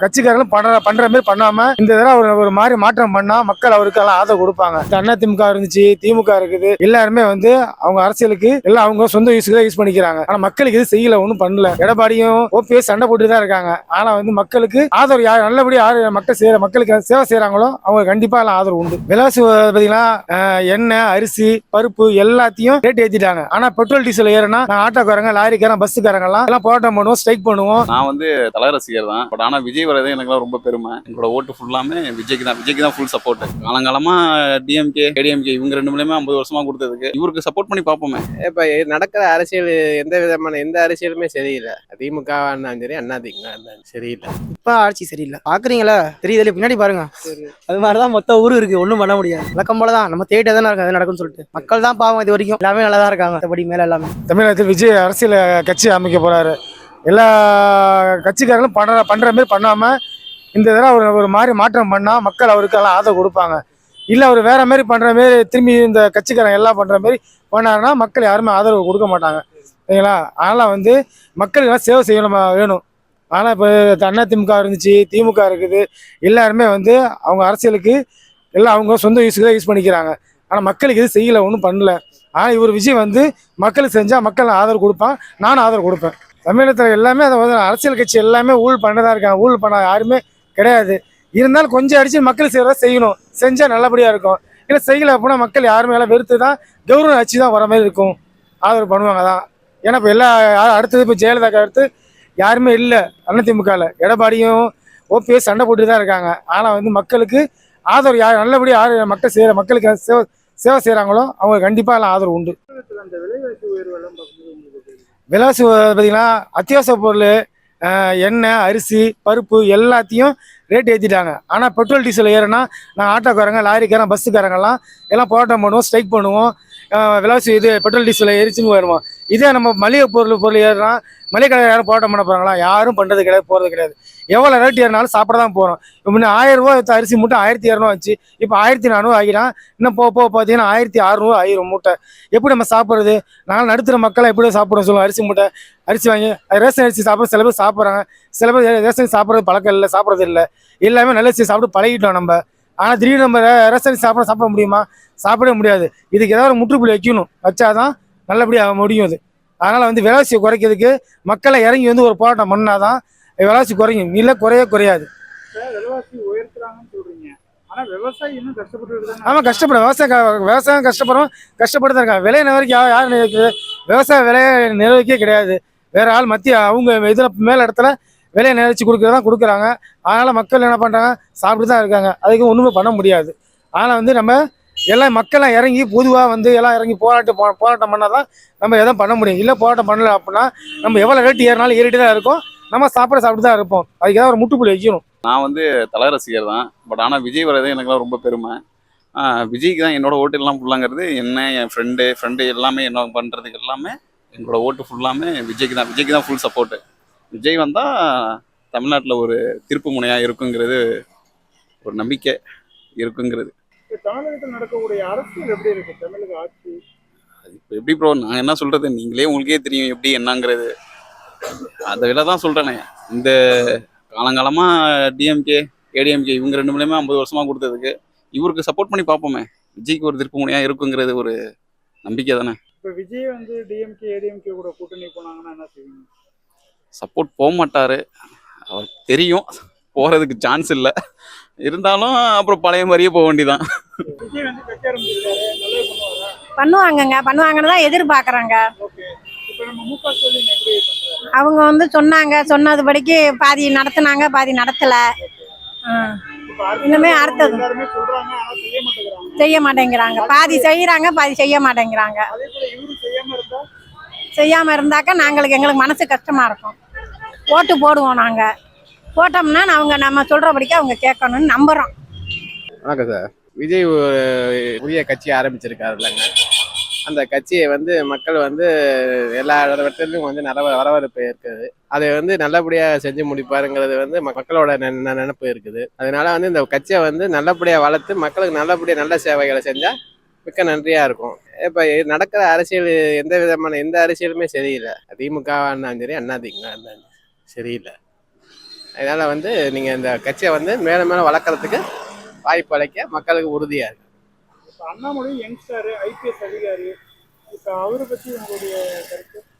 கட்சிக்காரங்களும் பண்ற பண்ற மாதிரி பண்ணாம இந்த தடவை ஒரு ஒரு மாதிரி மாற்றம் பண்ணா மக்கள் அவருக்கு எல்லாம் ஆதரவு கொடுப்பாங்க. அண்ணா திமுக இருந்துச்சு திமுக இருக்குது. எல்லாருமே வந்து அவங்க அரசியலுக்கு எல்லாம் அவங்க சொந்த யூஸுக்கு யூஸ் பண்ணிக்கிறாங்க. ஆனா மக்களுக்கு இது செய்யல ஒன்றும் பண்ணல. எடப்பாடியும் ஓபிஎஸ் சண்டை போட்டு தான் இருக்காங்க. ஆனா வந்து மக்களுக்கு ஆதரவு யார் நல்லபடி யார் மக்கள் செய்யற மக்களுக்கு சேவை செய்யறாங்களோ அவங்க கண்டிப்பா எல்லாம் ஆதரவு உண்டு. விலாசி பாத்தீங்கன்னா எண்ணெய் அரிசி பருப்பு எல்லாத்தையும் ரேட் ஏத்திட்டாங்க. ஆனா பெட்ரோல் டீசல் ஏறினா நான் ஆட்டோக்காரங்க லாரிக்காரங்க பஸ்ஸுக்காரங்க எல்லாம் போராட்டம் பண்ணுவோம் ஸ்ட்ரைக் பண்ணுவோம். நான் வந்து தலை ரசிகர் தான். பட் ஆனா விஜய் வரது எனக்குலாம் ரொம்ப பெருமை. எங்களோட ஓட்டு ஃபுல்லாமே விஜய்க்கு தான். விஜய்க்கு தான் ஃபுல் சப்போர்ட் காலங்காலமாக டிஎம்கே ஏடிஎம்கே இவங்க ரெண்டு மூலியமே ஐம்பது வருஷமா கொடுத்ததுக்கு. இவருக்கு சப்போர்ட் பண்ணி பார்ப்போமே. இப்ப நடக்கிற அரசியல் எந்த விதமான எந்த அரசியலுமே சரியில்லை. திமுக இருந்தாலும் சரி அண்ணா திமுக இருந்தாலும் சரியில்லை. இப்ப ஆட்சி சரியில்லை. பாக்குறீங்களா? தெரியுதுல பின்னாடி பாருங்க. அது மாதிரிதான் மொத்த ஊரு இருக்கு. ஒண்ணும் பண்ண முடியாது. வழக்கம் போலதான். நம்ம தேட்டே தானே இருக்கு அது நடக்கும்னு சொல்லிட்டு. மக்கள் தான் பாவம் இது வரைக்கும். எல்லாமே நல்லா தான் இருக்காங்க. மத்தபடி மேல எல்லாமே. தமிழகத்தில் விஜய் அரசியல் கட்சி அமைக்க போறாரு. எல்லா கட்சிக்காரங்களும் பண்ணுற பண்ணுற மாரி பண்ணாமல் இந்த தடவை ஒரு ஒரு மாதிரி மாற்றம் பண்ணால் மக்கள் அவருக்கு எல்லாம் ஆதரவு கொடுப்பாங்க. இல்லை அவர் வேறு மாதிரி பண்ணுற மாரி திரும்பி இந்த கட்சிக்காரங்க எல்லாம் பண்ணுற மாதிரி பண்ணாருன்னா மக்கள் யாருமே ஆதரவு கொடுக்க மாட்டாங்க. சரிங்களா? அதெல்லாம் வந்து மக்களுக்கெல்லாம் சேவை செய்யணும் வேணும். ஆனால் இப்போ அண்ணா திமுக இருந்துச்சு திமுக இருக்குது. எல்லாருமே வந்து அவங்க அரசியலுக்கு எல்லாம் அவங்க சொந்த யூஸுக்கு தான் யூஸ் பண்ணிக்கிறாங்க. ஆனால் மக்களுக்கு இது செய்யலை ஒன்றும் பண்ணல. ஆனால் இவர் விஜய் வந்து மக்களுக்கு செஞ்சால் மக்கள் ஆதரவு கொடுப்பான் நானும் ஆதரவு கொடுப்பேன். தமிழகத்தில் எல்லாமே அதை வந்து அரசியல் கட்சி எல்லாமே ஊழல் பண்ணதான் இருக்காங்க. ஊழல் பண்ண யாருமே கிடையாது. இருந்தாலும் கொஞ்சம் அடிச்சு மக்கள் செய்யறத செய்யணும். செஞ்சால் நல்லபடியாக இருக்கும். இல்லை செய்யலை அப்படின்னா மக்கள் யாருமே எல்லாம் வெறுத்து தான் கௌரவ ஆட்சி தான் வர மாதிரி இருக்கும். ஆதரவு பண்ணுவாங்க தான் ஏன்னா இப்போ எல்லா யாரும் அடுத்தது இப்போ ஜெயலலிதாக்கு அடுத்து யாருமே இல்லை அதிமுகவில் எடப்பாடியும் ஓபிஎஸ் சண்டை போட்டு தான் இருக்காங்க. ஆனால் வந்து மக்களுக்கு ஆதரவு யார் நல்லபடியாக யார் மக்கள் செய்கிற மக்களுக்கு சேவை சேவை செய்கிறாங்களோ அவங்க கண்டிப்பாக எல்லாம் ஆதரவு உண்டு. விலாசி பார்த்தீங்கன்னா அத்தியாவசிய பொருள் எண்ணெய் அரிசி பருப்பு எல்லாத்தையும் ரேட் ஏற்றிட்டாங்க ஆனால் பெட்ரோல் டீசல் ஏறினா நான் ஆட்டோக்காரங்க லாரிக்காரங்க பஸ்ஸுக்காரங்கெல்லாம் எல்லாம் போராட்டம் பண்ணுவோம் ஸ்ட்ரைக் பண்ணுவோம். விலாசி இது பெட்ரோல் டீசல் எரிச்சுன்னு வருவோம். இதே நம்ம மளிகை பொருள் பொருள் ஏறினா மளிகை கடை யாரும் போராட்டம் பண்ண போகிறாங்களா யாரும் பண்ணுறது கிடையாது போகிறது கிடையாது. எவ்வளோ ரேட் ஏறினாலும் சாப்பிட தான் போகிறோம் முன்ன ஆயிரம் ரூபா அரிசி மூட்டை ஆயிரத்தி இரநூறுவா வச்சு இப்போ ஆயிரத்தி நானூறு ஆகிடும். இன்னும் போக போக பார்த்தீங்கன்னா ஆயிரத்தி அறுநூறுவா ஆயிரம் மூட்டை. எப்படி நம்ம சாப்பிட்றது? நாங்கள் நடுத்தர மக்களை எப்படி சாப்பிட்றோம் சொல்லுவோம் அரிசி மூட்டை அரிசி வாங்கி அது ரேஷன் அரிசி சாப்பிட சில பேர் சாப்பிட்றாங்க. சில பேர் ரேஷன் சாப்பிட்றது பழக்கம் இல்லை சாப்பிட்றது இல்லை. எல்லாமே நல்ல அரிசி சாப்பிட்டு பழகிட்டோம் நம்ம. ஆனால் திடீர்னு நம்ம ரேஷன் அரிசி சாப்பிட சாப்பிட முடியுமா? சாப்பிட முடியாது. இதுக்கு ஏதாவது ஒரு முற்றுப்புள்ளி வைக்கணும். வச்சாதான் நல்லபடியாக முடியும் அது. அதனால் வந்து விலைவாசியை குறைக்கிறதுக்கு மக்களை இறங்கி வந்து ஒரு போராட்டம் பண்ணாதான் விலைவாசி குறையும். இல்லை குறைய குறையாது. விலைவாசி உயர்த்துறாங்கன்னு சொல்றீங்க. ஆனா விவசாயி இன்னும் கஷ்டப்பட்டு ஆமாம் கஷ்டப்படும் விவசாயம் விவசாயம் கஷ்டப்படுறோம் கஷ்டப்பட்டு தான் இருக்காங்க. விலை நிர்வகிக்க யார் யார் நிர்வகிக்குது விவசாய விலையை நிர்வகிக்கவே கிடையாது. வேற ஆள் மத்திய அவங்க இதில் மேல் இடத்துல விலையை நிர்வகிச்சு கொடுக்குறதா கொடுக்குறாங்க. அதனால் மக்கள் என்ன பண்ணுறாங்க சாப்பிட்டு தான் இருக்காங்க. அதுக்கு ஒன்றுமே பண்ண முடியாது. அதனால் வந்து நம்ம எல்லாம் மக்கள்லாம் இறங்கி பொதுவாக வந்து எல்லாம் இறங்கி போராட்டம் போராட்டம் பண்ணால் தான் நம்ம எதுவும் பண்ண முடியும். இல்லை போராட்டம் பண்ணல அப்படின்னா நம்ம எவ்வளோ ரேட்டு ஏறினாலும் ஏறிட்டு தான் இருக்கும். நம்ம சாப்பிட சாப்பிட்டு தான் இருப்போம். அதுக்கு ஏதாவது ஒரு முட்டுப்புள்ளி வைக்கணும். நான் வந்து தலை ரசிகர் தான். பட் ஆனால் விஜய் வரது எனக்குலாம் ரொம்ப பெருமை. விஜய்க்கு தான் என்னோட ஓட்டு எல்லாம் ஃபுல்லாங்கிறது என்ன என் ஃப்ரெண்டு ஃப்ரெண்டு எல்லாமே என்ன பண்ணுறதுக்கு எல்லாமே எங்களோட ஓட்டு ஃபுல்லாமே விஜய்க்கு தான். விஜய்க்கு தான் ஃபுல் சப்போர்ட்டு விஜய் வந்தால் தமிழ்நாட்டில் ஒரு திருப்பு முனையாக இருக்குங்கிறது ஒரு நம்பிக்கை இருக்குங்கிறது. தமிழகத்தில் நடக்கக்கூடிய அரசியல் எப்படி இருக்கு? தமிழக ஆட்சி. அது இப்போ எப்படி ப்ரோ நான் என்ன சொல்கிறது நீங்களே உங்களுக்கே தெரியும் எப்படி என்னங்கிறது. அதை விட தான் சொல்கிறேனே இந்த காலங்காலமாக டிஎம்கே ஏடிஎம்கே இவங்க ரெண்டு மூலியமே ஐம்பது வருஷமாக கொடுத்ததுக்கு இவருக்கு சப்போர்ட் பண்ணி பார்ப்போமே. விஜய்க்கு ஒரு திருப்பு முனையாக இருக்குங்கிறது ஒரு நம்பிக்கை தானே. இப்ப விஜய் வந்து டிஎம்கே ஏடிஎம்கே கூட கூட்டணி போனாங்கன்னா என்ன செய்வீங்க? சப்போர்ட் போக மாட்டார். அவர் தெரியும். போகிறதுக்கு சான்ஸ் இல்லை. இருந்தாலும் அப்புறம் பழைய மாதிரியே போக வேண்டியதான் பண்ணுவாங்கங்க. பண்ணுவாங்கன்னு தான் எதிர்பார்க்குறாங்க. அவங்க வந்து சொன்னாங்க சொன்னதுபடிக்கு பாதி நடத்துனாங்க பாதி நடத்தலை. இனிமே அடுத்தது. எல்லாருமே சொல்றாங்க ஆனா செய்ய மாட்டேங்கிறாங்க. செய்ய மாட்டேங்கிறாங்க. பாதி செய்கிறாங்க பாதி செய்ய மாட்டேங்கிறாங்க. செய்யாம இருந்தாக்கா நாங்களுக்கு எங்களுக்கு மனசு கஷ்டமாக இருக்கும். ஓட்டு போடுவோம் நாங்கள் போட்டோம்னா அவங்க நம்ம சொல்கிறபடிக்கு அவங்க கேட்கணும்னு நம்புகிறோம் வணக்கம் சார். விஜய் ஒரு புதிய கட்சி ஆரம்பிச்சிருக்காரு இல்லைங்க அந்த கட்சியை வந்து மக்கள் வந்து எல்லா இடத்துலையும் வந்து நல்ல வரவேற்பு இருக்குது. அதை வந்து நல்லபடியாக செஞ்சு முடிப்பாருங்கிறது வந்து மக்களோட நெ- நினைப்பு இருக்குது. அதனால வந்து இந்த கட்சியை வந்து நல்லபடியாக வளர்த்து மக்களுக்கு நல்லபடியாக நல்ல சேவைகளை செஞ்சால் மிக்க நன்றியாக இருக்கும். இப்போ நடக்கிற அரசியல் எந்த விதமான எந்த அரசியலுமே சரியில்லை. திமுகவாக இருந்தாலும் சரி அண்ணா திமுக இருந்தாலும் சரியில்லை. அதனால் வந்து நீங்கள் இந்த கட்சியை வந்து மேலும் மேலும் வளர்க்குறதுக்கு வாய்ப்பு அளிக்க மக்களுக்கு உறுதியாக இருக்கு. அண்ணாமலை யங்ஸ்டர் ஐபிஎஸ் அதிகாரி. இப்ப அவரை பத்தி உங்களுடைய கருத்து?